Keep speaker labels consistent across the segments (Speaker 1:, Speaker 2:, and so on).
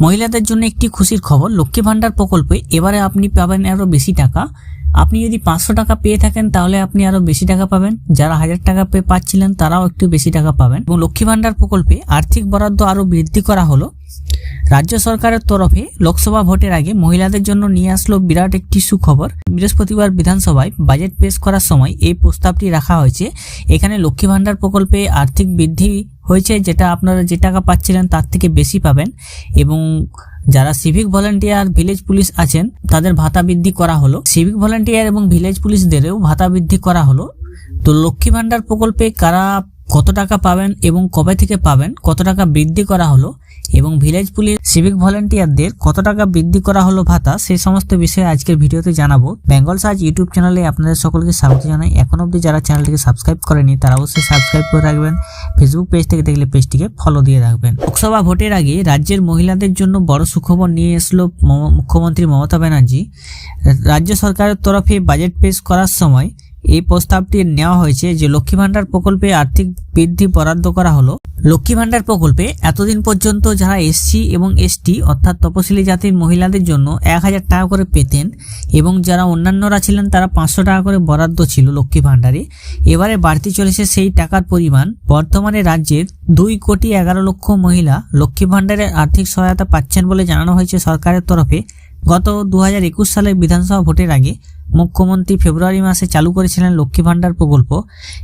Speaker 1: মহিলাদের জন্য একটি খুশির খবর লক্ষ্মী ভাণ্ডার প্রকল্পে এবারে আপনি পাবেন আরও বেশি টাকা। আপনি যদি পাঁচশো টাকা পেয়ে থাকেন, তাহলে আপনি আরও বেশি টাকা পাবেন। যারা হাজার টাকা পেয়ে পাচ্ছিলেন, তারাও একটু বেশি টাকা পাবেন। এবং লক্ষ্মী ভাণ্ডার প্রকল্পে আর্থিক বরাদ্দ আরও বৃদ্ধি করা হলো। রাজ্য সরকারের তরফে লোকসভা ভোটের আগে মহিলাদের জন্য নিয়ে আসলো বিরাট একটি সুখবর। বৃহস্পতিবার বিধানসভায় বাজেট পেশ করার সময় এই প্রস্তাবটি রাখা হয়েছে। এখানে লক্ষ্মী ভাণ্ডার প্রকল্পে আর্থিক বৃদ্ধি হয়েছে, যেটা আপনারা যে টাকা পাচ্ছিলেন, তার থেকে বেশি পাবেন। এবং যারা সিভিক ভলেন্টিয়ার ভিলেজ পুলিশ আছেন, তাদের ভাতা বৃদ্ধি করা হলো। সিভিক ভলেন্টিয়ার এবং ভিলেজ পুলিশদেরও ভাতা বৃদ্ধি করা হলো। তো লক্ষ্মী ভাণ্ডার প্রকল্পে কারা কত টাকা পাবেন এবং কবে থেকে পাবেন, কত টাকা বৃদ্ধি করা হলো এবং ভিলেজ পুলিশ, সিভিক ভলান্টিয়ারদের কত টাকা বৃদ্ধি করা হলো ভাতা সেই সমস্ত বিষয়ে আজকের ভিডিওতে জানাব। বেঙ্গল সার্চ ইউটিউব চ্যানেলে আপনাদের সকলকে স্বাগত জানাই। এখন অবধি যারা চ্যানেলটিকে সাবস্ক্রাইব করেনি, তারা অবশ্যই সাবস্ক্রাইব করে রাখবেন। ফেসবুক পেজ থেকে দেখলে পেজটিকে ফলো দিয়ে রাখবেন। লোকসভা ভোটের আগে রাজ্যের মহিলাদের জন্য বড় সুখবর নিয়ে এসলো মুখ্যমন্ত্রী মমতা ব্যানার্জি। রাজ্য সরকারের তরফে বাজেট পেশ করার সময় এই প্রস্তাবটি নেওয়া হয়েছে যে লক্ষ্মী ভাণ্ডার প্রকল্পে আর্থিক বৃদ্ধি বরাদ্দ করা হলো। লক্ষ্মী ভাণ্ডার প্রকল্পে এতদিন পর্যন্ত যারা এসসি এবং এসটি, অর্থাৎ তপশিলি জাতির মহিলাদের জন্য এক হাজার টাকা করে পেতেন এবং যারা অন্যান্যরা ছিলেন তারা পাঁচশো টাকা করে বরাদ্দ ছিল লক্ষ্মী ভাণ্ডারে। এবারে বাড়তি চলেছে সেই টাকার পরিমাণ। বর্তমানে রাজ্যের দুই কোটি এগারো লক্ষ মহিলা লক্ষ্মী ভাণ্ডারের আর্থিক সহায়তা পাচ্ছেন বলে জানানো হয়েছে সরকারের তরফে। গত দুহাজার একুশ সালের বিধানসভা ভোটের আগে মুখ্যমন্ত্রী ফেব্রুয়ারি মাসে চালু করেছিলেন লক্ষ্মী ভাণ্ডার প্রকল্প।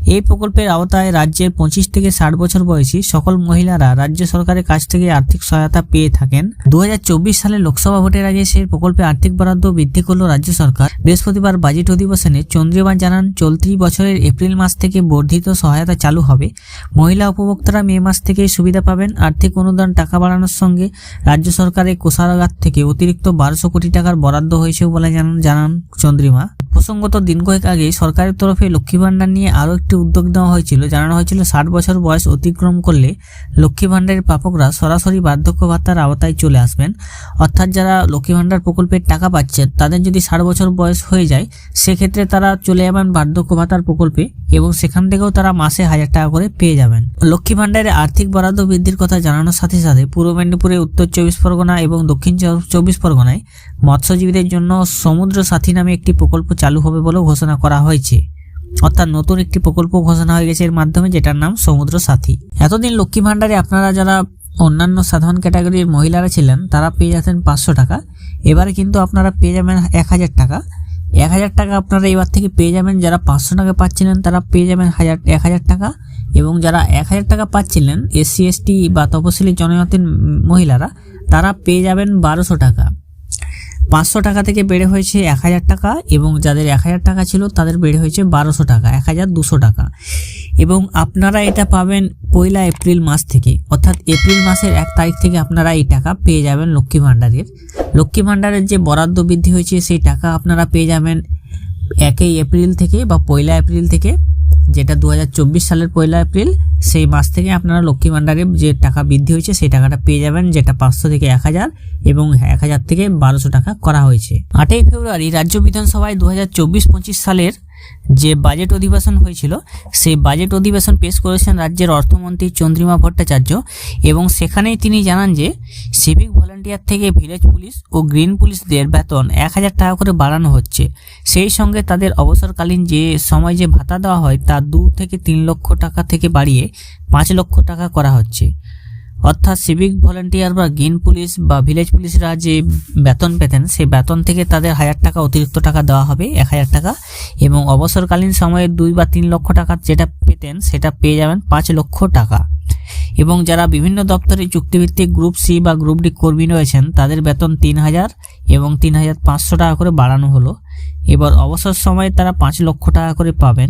Speaker 1: এই প্রকল্পের আওতায় রাজ্যের পঁচিশ থেকে ষাট বছর বয়সী সকল মহিলারা রাজ্য সরকারের কাছ থেকে আর্থিক সহায়তা পেয়ে থাকেন। দু হাজার চব্বিশ সালে লোকসভা ভোটের আগে সেই প্রকল্পে আর্থিক বরাদ্দ বৃদ্ধি করল রাজ্য সরকার। বৃহস্পতিবার বাজেট অধিবেশনে চন্দ্রিমা জানান, চলতি বছরের এপ্রিল মাস থেকে বর্ধিত সহায়তা চালু হবে। মহিলা উপভোক্তারা মে মাস থেকে সুবিধা পাবেন আর্থিক অনুদান, টাকা বাড়ানোর সঙ্গে। রাজ্য সরকারের কোষাগার থেকে অতিরিক্ত বারোশো কোটি টাকার বরাদ্দ হয়েছে বলে জানান জানান চন্দ্রিমা প্রসঙ্গত দিন কয়েক আগে সরকারের তরফে লক্ষ্মী ভাণ্ডার নিয়ে আরও একটি উদ্যোগ নেওয়া হয়েছিল, জানানো হয়েছিল ষাট বছর বয়স অতিক্রম করলে লক্ষ্মী ভাণ্ডারের প্রাপকরা সরাসরি বার্ধক্য ভাতার আওতায় চলে আসবেন। অর্থাৎ যারা লক্ষ্মী ভাণ্ডার প্রকল্পের টাকা পাচ্ছেন তাদের যদি ষাট বছর বয়স হয়ে যায়, সেক্ষেত্রে তারা চলে যাবেন বার্ধক্য ভাতার প্রকল্পে এবং সেখান থেকেও তারা মাসে হাজার টাকা করে পেয়ে যাবেন। লক্ষ্মী ভাণ্ডারে আর্থিক বরাদ্দ বৃদ্ধির কথা জানানোর সাথে সাথে পূর্ব মেদিনীপুরে উত্তর চব্বিশ পরগনা এবং দক্ষিণ চব্বিশ পরগনায় মৎস্যজীবীদের জন্য সমুদ্র সাথী নামে একটি প্রকল্প চালু হবে বলেও ঘোষণা করা হয়েছে। অর্থাৎ নতুন একটি প্রকল্প ঘোষণা হয়ে গেছে এর মাধ্যমে, যেটার নাম সমুদ্র সাথী। এতদিন লক্ষ্মী ভাণ্ডারে আপনারা যারা অন্যান্য সাধারণ ক্যাটাগরির মহিলারা ছিলেন, তারা পেয়ে যেতেন পাঁচশো টাকা। এবারে কিন্তু আপনারা পেয়ে যাবেন এক হাজার টাকা। এক হাজার টাকা আপনারা এবার থেকে পেয়ে যাবেন, যারা পাঁচশো টাকা পাচ্ছিলেন, তারা পেয়ে যাবেন হাজার, এক হাজার টাকা। এবং যারা এক হাজার টাকা পাচ্ছিলেন, এসসি, এসটি বা তপশিলি জনজাতির মহিলারা, তারা পেয়ে যাবেন বারোশো টাকা। পাঁচশো টাকা থেকে বেড়ে হয়েছে এক হাজার টাকা এবং যাদের এক হাজার টাকা ছিল তাদের বেড়ে হয়েছে বারোশো টাকা, এক হাজার দুশো টাকা। এবং আপনারা এটা পাবেন পয়লা এপ্রিল মাস থেকে। অর্থাৎ এপ্রিল মাসের এক তারিখ থেকে আপনারা এই টাকা পেয়ে যাবেন লক্ষ্মী ভাণ্ডারের। লক্ষ্মী ভাণ্ডারের যে বরাদ্দ বৃদ্ধি হয়েছে, সেই টাকা আপনারা পেয়ে যাবেন একই এপ্রিল থেকে বা পয়লা এপ্রিল থেকে। যেটা দু হাজার চব্বিশ সালের পয়লা এপ্রিল, সেই মাস থেকে আপনারা লক্ষ্মী ভাণ্ডারে যে টাকা বৃদ্ধি হয়েছে, সেই টাকাটা পেয়ে যাবেন, যেটা পাঁচশো থেকে এক হাজার এবং এক হাজার থেকে বারোশো টাকা করা হয়েছে। আটই ফেব্রুয়ারি রাজ্য বিধানসভায় দু হাজার সালের যে বাজেট অধিবেশন হয়েছিল, সেই বাজেট অধিবেশন পেশ করেছেন রাজ্যের অর্থমন্ত্রী চন্দ্রিমা ভট্টাচার্য এবং সেখানেই তিনি জানান যে সিভিক ভলান্টিয়ার থেকে ভিলেজ পুলিশ ও গ্রিন পুলিশদের বেতন এক হাজার টাকা করে বাড়ানো হচ্ছে। সেই সঙ্গে তাদের অবসরকালীন যে সময় যে ভাতা দেওয়া হয়, তা দু থেকে তিন লক্ষ টাকা থেকে বাড়িয়ে পাঁচ লক্ষ টাকা করা হচ্ছে। অর্থাৎ সিভিক ভলান্টিয়ার বা গ্রিন পুলিশ বা ভিলেজ পুলিশরা যে বেতন পেতেন, সেই বেতন থেকে তাদের হাজার টাকা অতিরিক্ত টাকা দেওয়া হবে, এক হাজার টাকা। এবং অবসরকালীন সময়ে দুই বা তিন লক্ষ টাকা যেটা পেতেন, সেটা পেয়ে যাবেন পাঁচ লক্ষ টাকা। এবং যারা বিভিন্ন দপ্তরে চুক্তিভিত্তিক গ্রুপ সি বা গ্রুপ ডি কর্মী রয়েছেন, তাদের বেতন তিন হাজার এবং তিন হাজার পাঁচশো টাকা করে বাড়ানো হলো। এবার অবসর সময়ে তারা পাঁচ লক্ষ টাকা করে পাবেন।